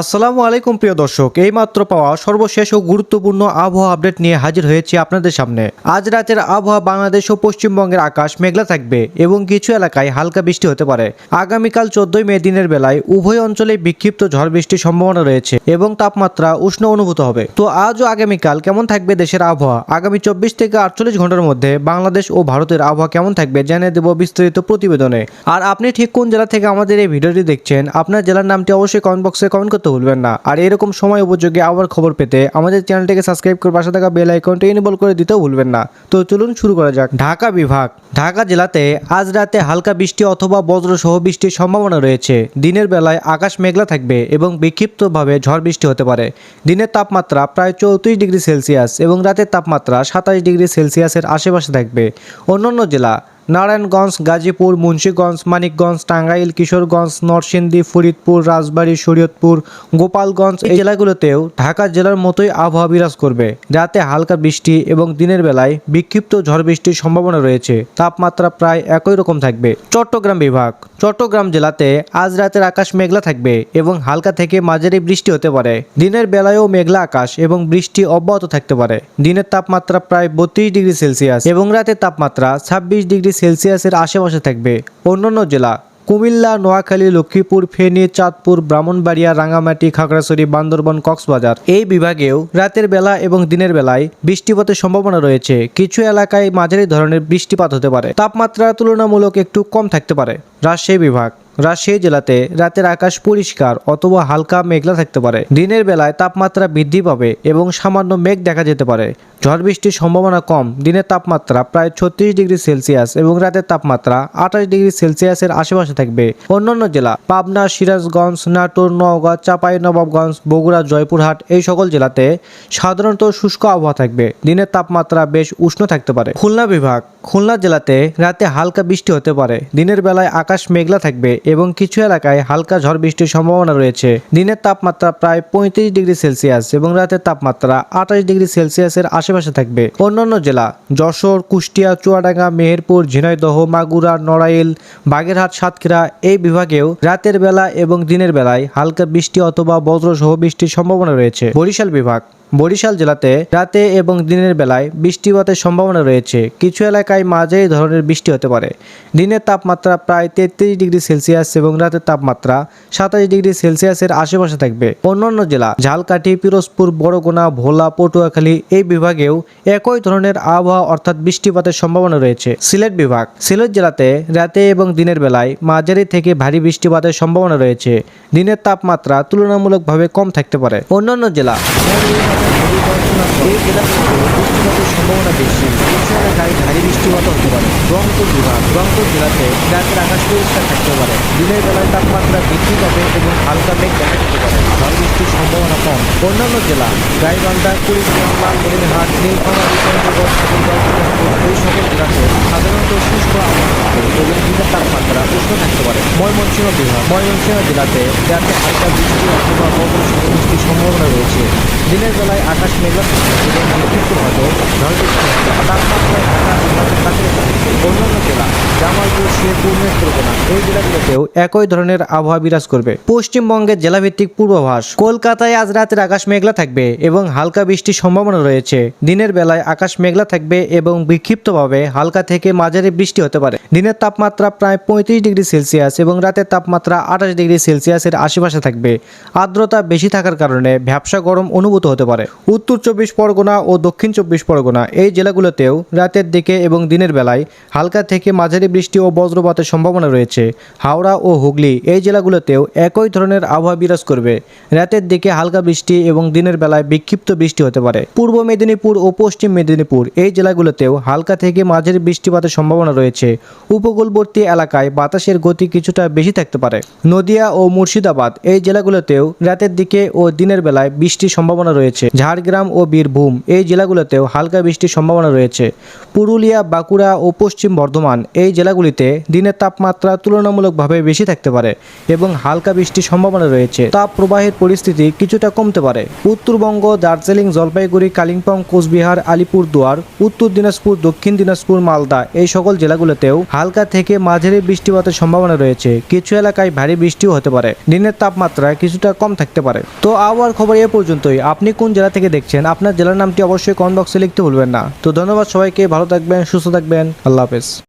আসসালামু আলাইকুম প্রিয় দর্শক এইমাত্র পাওয়া সর্বশেষ ও গুরুত্বপূর্ণ আবহাওয়া আপডেট নিয়ে হাজির হয়েছি আপনাদের সামনে। আজ রাতের আবহাওয়া বাংলাদেশ ও পশ্চিমবঙ্গের আকাশ মেঘলা থাকবে এবং কিছু এলাকায় হালকা বৃষ্টি হতে পারে। আগামীকাল চোদ্দই মে দিনের বেলায় উভয় অঞ্চলে বিক্ষিপ্ত ঝড় বৃষ্টির সম্ভাবনা রয়েছে এবং তাপমাত্রা উষ্ণ অনুভূত হবে। তো আজ ও আগামীকাল কেমন থাকবে দেশের আবহাওয়া? আগামী চব্বিশ থেকে আটচল্লিশ ঘণ্টার মধ্যে বাংলাদেশ ও ভারতের আবহাওয়া কেমন থাকবে জানিয়ে দেব বিস্তারিত প্রতিবেদনে। আর আপনি ঠিক কোন জেলা থেকে আমাদের এই ভিডিওটি দেখছেন, আপনার জেলার নামটি অবশ্যই কমেন্ট বক্সে কমেন্ট করতে ভুলবেন না। আর এরকম সময় উপযোগী আবার খবর পেতে আমাদের চ্যানেলটিকে সাবস্ক্রাইব করে পাশে থাকা বেল আইকনটি এনেবল করে দিতেও ভুলবেন না। তো চলুন শুরু করা যাক। ঢাকা বিভাগ। ঢাকা জেলাতে আজ রাতে হালকা বৃষ্টি অথবা বজ্র সহ বৃষ্টির সম্ভাবনা রয়েছে। দিনের বেলায় আকাশ মেঘলা থাকবে এবং বিক্ষিপ্তভাবে ঝড় বৃষ্টি হতে পারে। দিনের তাপমাত্রা প্রায় চৌত্রিশ ডিগ্রি সেলসিয়াস এবং রাতের তাপমাত্রা সাতাশ ডিগ্রি সেলসিয়াসের আশেপাশে থাকবে। অন্যান্য জেলা নারায়ণগঞ্জ, গাজীপুর, মুন্সীগঞ্জ, মানিকগঞ্জ, টাঙ্গাইল, কিশোরগঞ্জ, নরসিংদী, ফরিদপুর, রাজবাড়ী, শরীয়তপুর, গোপালগঞ্জ এই জেলাগুলোতেও ঢাকা জেলার মতোই আবহাওয়া বিরাজ করবে। রাতে হালকা বৃষ্টি এবং দিনের বেলায় বিক্ষিপ্ত ঝড় বৃষ্টির সম্ভাবনা রয়েছে। তাপমাত্রা প্রায় একই রকম থাকবে। চট্টগ্রাম বিভাগ। চট্টগ্রাম জেলাতে আজ রাতের আকাশ মেঘলা থাকবে এবং হালকা থেকে মাঝারি বৃষ্টি হতে পারে। দিনের বেলায়ও মেঘলা আকাশ এবং বৃষ্টি অব্যাহত থাকতে পারে। দিনের তাপমাত্রা প্রায় বত্রিশ ডিগ্রি সেলসিয়াস এবং রাতের তাপমাত্রা ছাব্বিশ ডিগ্রি সেলসিয়াসের আশেপাশে থাকবে। অন্যান্য জেলা, কুমিল্লা, নোয়াখালী, লক্ষ্মীপুর, ফেনী, চাঁদপুর, ব্রাহ্মণবাড়িয়া রাঙামাটি খাগড়াছড়ি, বান্দরবন, কক্সবাজার। এই বিভাগেও রাতের বেলা এবং দিনের বেলায় বৃষ্টিপাতের সম্ভাবনা রয়েছে। কিছু এলাকায় মাঝারি ধরনের বৃষ্টিপাত হতে পারে। তাপমাত্রা তুলনামূলক একটু কম থাকতে পারে। রাজশাহী বিভাগ। রাজশাহী জেলাতে রাতের আকাশ পরিষ্কার অথবা হালকা মেঘলা থাকতে পারে। দিনের বেলায় তাপমাত্রা বৃদ্ধি পাবে এবং সামান্য মেঘ দেখা যেতে পারে। ঝড় বৃষ্টির সম্ভাবনা কম। দিনের তাপমাত্রা প্রায় ছত্রিশ ডিগ্রি সেলসিয়াস এবং রাতের তাপমাত্রা আঠাশ ডিগ্রি সেলসিয়াসের আশেপাশে থাকবে। অন্যান্য জেলা পাবনা, সিরাজগঞ্জ, নাটোর, নওগাঁ, চাপাই, নবাবগঞ্জ, বগুড়া, জয়পুরহাট এই সকল জেলাতে সাধারণত শুষ্ক আবহাওয়া থাকবে। দিনের তাপমাত্রা বেশ উষ্ণ থাকতে পারে। খুলনা বিভাগ, খুলনা জেলাতে রাতে হালকা বৃষ্টি হতে পারে। দিনের বেলায় আকাশ মেঘলা থাকবে এবং কিছু এলাকায় হালকা ঝড় বৃষ্টির সম্ভাবনা রয়েছে। দিনের তাপমাত্রা প্রায় পঁয়ত্রিশ ডিগ্রি সেলসিয়াস এবং রাতের তাপমাত্রা আঠাশ ডিগ্রি সেলসিয়াসের আশেপাশে থাকবে। অন্যান্য জেলা যশোর, কুষ্টিয়া, চুয়াডাঙ্গা, মেহেরপুর, ঝিনাইদহ, মাগুরা, নড়াইল, বাগেরহাট, সাতক্ষীরা এই বিভাগেও রাতের বেলা এবং দিনের বেলায় হালকা বৃষ্টি অথবা বজ্রসহ বৃষ্টির সম্ভাবনা রয়েছে। বরিশাল বিভাগ বরিশাল জেলাতে রাতে এবং দিনের বেলায় বৃষ্টিপাতের সম্ভাবনা রয়েছে। কিছু এলাকায় মাঝারি ধরনের বৃষ্টি হতে পারে। দিনের তাপমাত্রা প্রায় তেত্রিশ ডিগ্রি সেলসিয়াস এবং রাতের তাপমাত্রা সাতাশ ডিগ্রি সেলসিয়াসের আশেপাশে থাকবে। অন্যান্য জেলা ঝালকাঠি, পিরোজপুর, বড়গুনা, ভোলা, পটুয়াখালী এই বিভাগেও একই ধরনের আবহাওয়া অর্থাৎ বৃষ্টিপাতের সম্ভাবনা রয়েছে। সিলেট বিভাগ, সিলেট জেলাতে রাতে এবং দিনের বেলায় মাঝারি থেকে ভারী বৃষ্টিপাতের সম্ভাবনা রয়েছে। দিনের তাপমাত্রা তুলনামূলকভাবে কম থাকতে পারে। অন্যান্য জেলা এই জেলাগুলোতে বৃষ্টিপাতের সম্ভাবনা বেশি কিছু এলাকায় ভারী বৃষ্টিপাত হতে পারে রংপুর বিভাগ রংপুর জেলাতে রাতের আকাশ পরিষ্কার থাকতে পারে দিনের বেলায় তাপমাত্রা বৃদ্ধি পাবে এবং হালকা মেঘ দেখা যেতে পারে ঝড় বৃষ্টির সম্ভাবনা কম অন্যান্য জেলা গাইবান্ধা কুড়িগ্রাম লালমনিরহাট নীলফামারী ঠাকুরগাঁও এই সকল জেলাতে সাধারণত শুষ্ক আবহাওয়া এবং দিনের তাপমাত্রা উষ্ণ থাকতে পারে ময়মনসিংহ বিভাগ ময়মনসিংহ জেলাতে রাতে হালকা বৃষ্টি অথবা বজ্রসহ বৃষ্টির সম্ভাবনা রয়েছে। দিনের আকাশ মেঘলা বিক্ষিপ্তভাবে ঝড় বৃষ্টি তাপমাত্রা অন্যান্য জেলা, জামালপুর, শেরপুর, নেত্রকোনা, এই জেলাগুলোতেও একই ধরনের আবহাওয়া বিরাজ করবে। পশ্চিমবঙ্গের জেলাভিত্তিক পূর্বাভাস, কলকাতায় আজ রাতের আকাশ মেঘলা থাকবে এবং হালকা বৃষ্টির সম্ভাবনা রয়েছে। দিনের বেলায় আকাশ মেঘলা থাকবে এবং বিক্ষিপ্তভাবে হালকা থেকে মাঝারি বৃষ্টি হতে পারে। দিনের তাপমাত্রা প্রায় পঁয়ত্রিশ ডিগ্রি সেলসিয়াস এবং রাতের তাপমাত্রা আঠাশ ডিগ্রি সেলসিয়াসের আশেপাশে থাকবে। আর্দ্রতা বেশি থাকার কারণে ভ্যাবসা গরম অনুভূত হতে পারে। উত্তর চব্বিশ পরগনা ও দক্ষিণ চব্বিশ পরগনা এই জেলাগুলোতেও রাতের দিকে এবং দিনের বেলায় হালকা থেকে মাঝারি বৃষ্টি ও বজ্রপাতের সম্ভাবনা রয়েছে। হাওড়া ও হুগলি এই জেলাগুলোতেও একই ধরনের আবহাওয়া বিরাজ করবে। রাতের দিকে হালকা বৃষ্টি এবং দিনের বেলায় বিক্ষিপ্ত বৃষ্টি হতে পারে। পূর্ব মেদিনীপুর ও পশ্চিম মেদিনীপুর এই জেলাগুলোতেও হালকা থেকে মাঝারি বৃষ্টিপাতের সম্ভাবনা রয়েছে। উপকূলবর্তী এলাকায় বাতাসের গতি কিছুটা বেশি থাকতে পারে। নদিয়া ও মুর্শিদাবাদ এই জেলাগুলোতেও রাতের দিকে ও দিনের বেলায় বৃষ্টির সম্ভাবনা রয়েছে। ঝাড়গ্রাম ও বীরভূম এই জেলাগুলোতেও হালকা বৃষ্টির সম্ভাবনা রয়েছে। পুরুলিয়া, বাঁকুড়া ও পশ্চিম বর্ধমান এই জেলাগুলিতে দিনের তাপমাত্রা তুলনামূলকভাবে বেশি থাকতে পারে এবং হালকা বৃষ্টির সম্ভাবনা রয়েছে। তাপ প্রবাহের পরিস্থিতি কিছুটা কমতে পারে। উত্তরবঙ্গ, দার্জিলিং, জলপাইগুড়ি, কালিম্পং, কোচবিহার, আলিপুরদুয়ার, উত্তর দিনাজপুর, দক্ষিণ দিনাজপুর, মালদা এই সকল জেলাগুলোতেও হালকা থেকে মাঝারি বৃষ্টিপাতের সম্ভাবনা রয়েছে। কিছু এলাকায় ভারী বৃষ্টিও হতে পারে। দিনের তাপমাত্রা কিছুটা কম থাকতে পারে। তো আবহাওয়ার খবর এ পর্যন্তই। আপনি কোন জেলা থেকে দেখছেন? আপনার জেলার নামটি অবশ্যই কমেন্ট বক্সে লিখতে ভুলবেন না। তো ধন্যবাদ সবাইকে। ভালো থাকবেন, সুস্থ থাকবেন। আল্লাহ cabeça.